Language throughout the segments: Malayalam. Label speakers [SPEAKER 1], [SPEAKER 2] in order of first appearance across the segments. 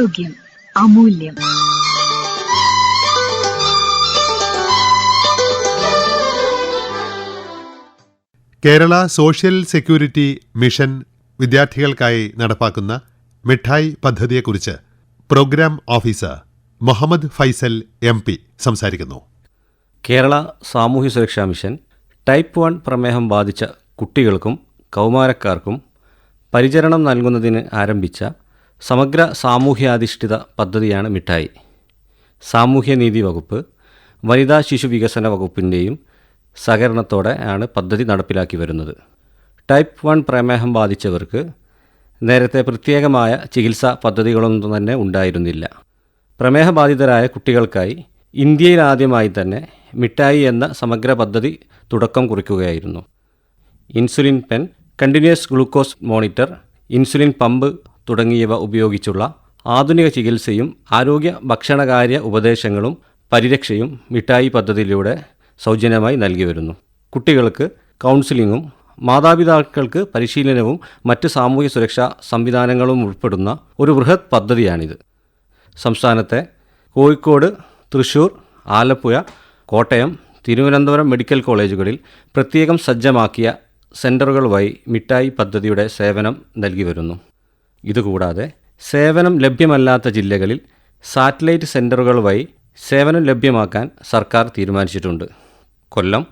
[SPEAKER 1] ആരോഗ്യം അമൂല്യം.
[SPEAKER 2] കേരള സോഷ്യൽ സെക്യൂരിറ്റി മിഷൻ വിദ്യാർത്ഥികൾക്കായി നടപ്പാക്കുന്ന മിഠായി പദ്ധതിയെക്കുറിച്ച് program officer Muhammad Faisal M P സംസാരിക്കുന്നു.
[SPEAKER 3] കേരള സാമൂഹ്യ സുരക്ഷാ മിഷൻ ടൈപ്പ് വൺ പ്രമേഹം ബാധിച്ച കുട്ടികൾക്കും കൗമാരക്കാർക്കും പരിചരണം നൽകുന്നതിന് ആരംഭിച്ച സമഗ്ര സാമൂഹ്യാധിഷ്ഠിത പദ്ധതിയാണ് മിഠായി. സാമൂഹ്യനീതി വകുപ്പ് വനിതാ ശിശു വികസന വകുപ്പിന്റെയും സഹകരണത്തോടെ ആണ് പദ്ധതി നടപ്പിലാക്കി വരുന്നത്. ടൈപ്പ് വൺ പ്രമേഹം ബാധിച്ചവർക്ക് നേരത്തെ പ്രത്യേകമായ ചികിത്സാ പദ്ധതികളൊന്നും തന്നെ ഉണ്ടായിരുന്നില്ല. പ്രമേഹബാധിതരായ കുട്ടികൾക്കായി ഇന്ത്യയിൽ ആദ്യമായി തന്നെ മിഠായി എന്ന സമഗ്ര പദ്ധതി തുടക്കം കുറിക്കുകയായിരുന്നു. Insulin pen continuous glucose monitor insulin pump തുടങ്ങിയവ ഉപയോഗിച്ചുള്ള ആധുനിക ചികിത്സയും ആരോഗ്യ ഭക്ഷണകാര്യ ഉപദേശങ്ങളും പരിരക്ഷയും മിഠായി പദ്ധതിയിലൂടെ സൗജന്യമായി നൽകി വരുന്നു. കുട്ടികൾക്ക് കൗൺസിലിങ്ങും മാതാപിതാക്കൾക്ക് പരിശീലനവും മറ്റ് സാമൂഹ്യ സുരക്ഷാ സംവിധാനങ്ങളും ഉൾപ്പെടുന്ന ഒരു ബൃഹത് പദ്ധതിയാണിത്. സംസ്ഥാനത്തെ കോഴിക്കോട് തൃശൂർ ആലപ്പുഴ കോട്ടയം തിരുവനന്തപുരം മെഡിക്കൽ കോളേജുകളിൽ പ്രത്യേകം സജ്ജമാക്കിയ സെന്ററുകൾ വഴി മിഠായി പദ്ധതിയുടെ സേവനം നൽകി വരുന്നു. ഇതുകൂടാതെ സേവനം ലഭ്യമല്ലാത്ത ജില്ലകളിൽ സാറ്റലൈറ്റ് സെന്ററുകൾ വഴി സേവനം ലഭ്യമാക്കാൻ സർക്കാർ തീരുമാനിച്ചിട്ടുണ്ട്. കൊല്ലം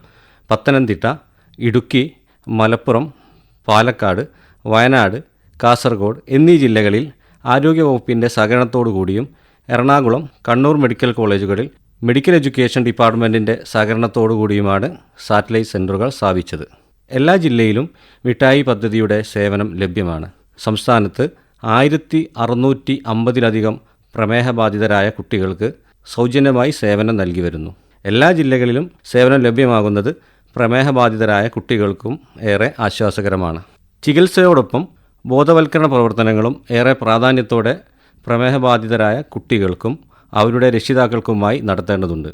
[SPEAKER 3] പത്തനംതിട്ട ഇടുക്കി മലപ്പുറം പാലക്കാട് വയനാട് കാസർഗോഡ് എന്നീ ജില്ലകളിൽ ആരോഗ്യവകുപ്പിന്റെ സഹകരണത്തോടു കൂടിയും എറണാകുളം കണ്ണൂർ മെഡിക്കൽ കോളേജുകളിൽ മെഡിക്കൽ എഡ്യൂക്കേഷൻ ഡിപ്പാർട്ട്മെന്റിന്റെ സഹകരണത്തോടു കൂടിയുമാണ് സാറ്റലൈറ്റ് സെന്ററുകൾ സ്ഥാപിച്ചത്. എല്ലാ ജില്ലയിലും മിഠായി പദ്ധതിയുടെ സേവനം ലഭ്യമാണ്. സംസ്ഥാനത്ത് ആയിരത്തി അറുന്നൂറ്റി അമ്പതിലധികം പ്രമേഹബാധിതരായ കുട്ടികൾക്ക് സൗജന്യമായി സേവനം നൽകി വരുന്നു. എല്ലാ ജില്ലകളിലും സേവനം ലഭ്യമാകുന്നത് പ്രമേഹബാധിതരായ കുട്ടികൾക്കും ഏറെ ആശ്വാസകരമാണ്. ചികിത്സയോടൊപ്പം ബോധവൽക്കരണ പ്രവർത്തനങ്ങളും ഏറെ പ്രാധാന്യത്തോടെ പ്രമേഹബാധിതരായ കുട്ടികൾക്കും അവരുടെ രക്ഷിതാക്കൾക്കുമായി നടത്തേണ്ടതുണ്ട്.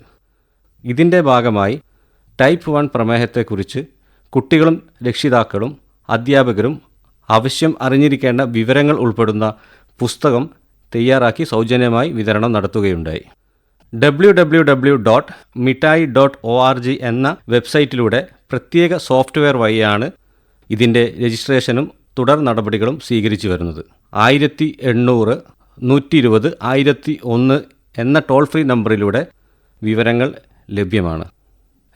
[SPEAKER 3] ഇതിന്റെ ഭാഗമായി ടൈപ്പ് വൺ പ്രമേഹത്തെക്കുറിച്ച് കുട്ടികളും രക്ഷിതാക്കളും അധ്യാപകരും ആവശ്യം അറിഞ്ഞിരിക്കേണ്ട വിവരങ്ങൾ ഉൾപ്പെടുന്ന പുസ്തകം തയ്യാറാക്കി സൗജന്യമായി വിതരണം നടത്തുകയുണ്ടായി. W dot Mittayi dot O R G എന്ന വെബ്സൈറ്റിലൂടെ പ്രത്യേക സോഫ്റ്റ്വെയർ വഴിയാണ് ഇതിന്റെ രജിസ്ട്രേഷനും തുടർ നടപടികളും സ്വീകരിച്ചു വരുന്നത്. ആയിരത്തി എണ്ണൂറ് നൂറ്റി ഇരുപത് ആയിരത്തി ഒന്ന് എന്ന ടോൾ ഫ്രീ നമ്പറിലൂടെ വിവരങ്ങൾ ലഭ്യമാണ്.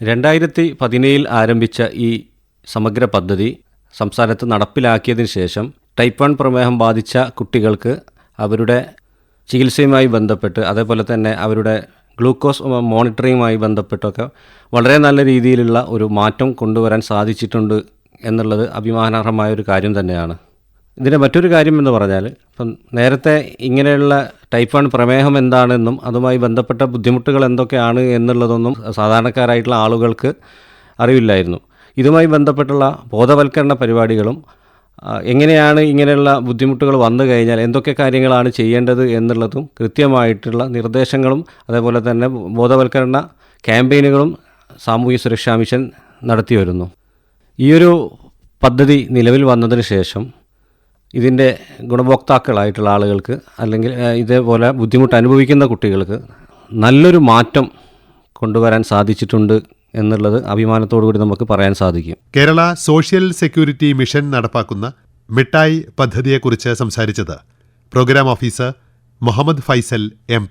[SPEAKER 3] രണ്ടായിരത്തി പതിനേഴിൽ ആരംഭിച്ച ഈ സമഗ്ര പദ്ധതി സംസ്ഥാനത്ത് നടപ്പിലാക്കിയതിന് ശേഷം ടൈപ്പ് വൺ പ്രമേഹം ബാധിച്ച കുട്ടികൾക്ക് അവരുടെ ചികിത്സയുമായി ബന്ധപ്പെട്ട് അതേപോലെ തന്നെ അവരുടെ ഗ്ലൂക്കോസ് മോണിറ്ററിങ്ങുമായി ബന്ധപ്പെട്ടൊക്കെ വളരെ നല്ല രീതിയിലുള്ള ഒരു മാറ്റം കൊണ്ടുവരാൻ സാധിച്ചിട്ടുണ്ട് എന്നുള്ളത് അഭിമാനാർഹമായ ഒരു കാര്യം തന്നെയാണ്. ഇതിന്റെ മറ്റൊരു കാര്യം എന്ന് പറഞ്ഞാൽ ഇപ്പം നേരത്തെ ഇങ്ങനെയുള്ള ടൈപ്പ് വൺ പ്രമേഹം എന്താണെന്നും അതുമായി ബന്ധപ്പെട്ട ബുദ്ധിമുട്ടുകൾ എന്തൊക്കെയാണ് എന്നുള്ളതൊന്നും സാധാരണക്കാരായിട്ടുള്ള ആളുകൾക്ക് അറിവില്ലായിരുന്നു. ഇതുമായി ബന്ധപ്പെട്ടുള്ള ബോധവൽക്കരണ പരിപാടികളും എങ്ങനെയാണ് ഇങ്ങനെയുള്ള ബുദ്ധിമുട്ടുകൾ വന്നു കഴിഞ്ഞാൽ എന്തൊക്കെ കാര്യങ്ങളാണ് ചെയ്യേണ്ടത് എന്നുള്ളതും കൃത്യമായിട്ടുള്ള നിർദ്ദേശങ്ങളും അതേപോലെ തന്നെ ബോധവൽക്കരണ ക്യാമ്പയിനുകളും സാമൂഹ്യ സുരക്ഷാ മിഷൻ നടത്തി വരുന്നു. ഈയൊരു പദ്ധതി നിലവിൽ വന്നതിന് ശേഷം ഇതിന്റെ ഗുണഭോക്താക്കളായിട്ടുള്ള ആളുകൾക്ക് അല്ലെങ്കിൽ ഇതേപോലെ ബുദ്ധിമുട്ട് അനുഭവിക്കുന്ന കുട്ടികൾക്ക് നല്ലൊരു മാറ്റം കൊണ്ടുവരാൻ സാധിച്ചിട്ടുണ്ട് എന്നുള്ളത് അഭിമാനത്തോടുകൂടി നമുക്ക് പറയാൻ സാധിക്കും.
[SPEAKER 2] കേരള സോഷ്യൽ സെക്യൂരിറ്റി മിഷൻ നടപ്പാക്കുന്ന മിഠായി പദ്ധതിയെക്കുറിച്ച് സംസാരിച്ചത് program officer Muhammad Faisal M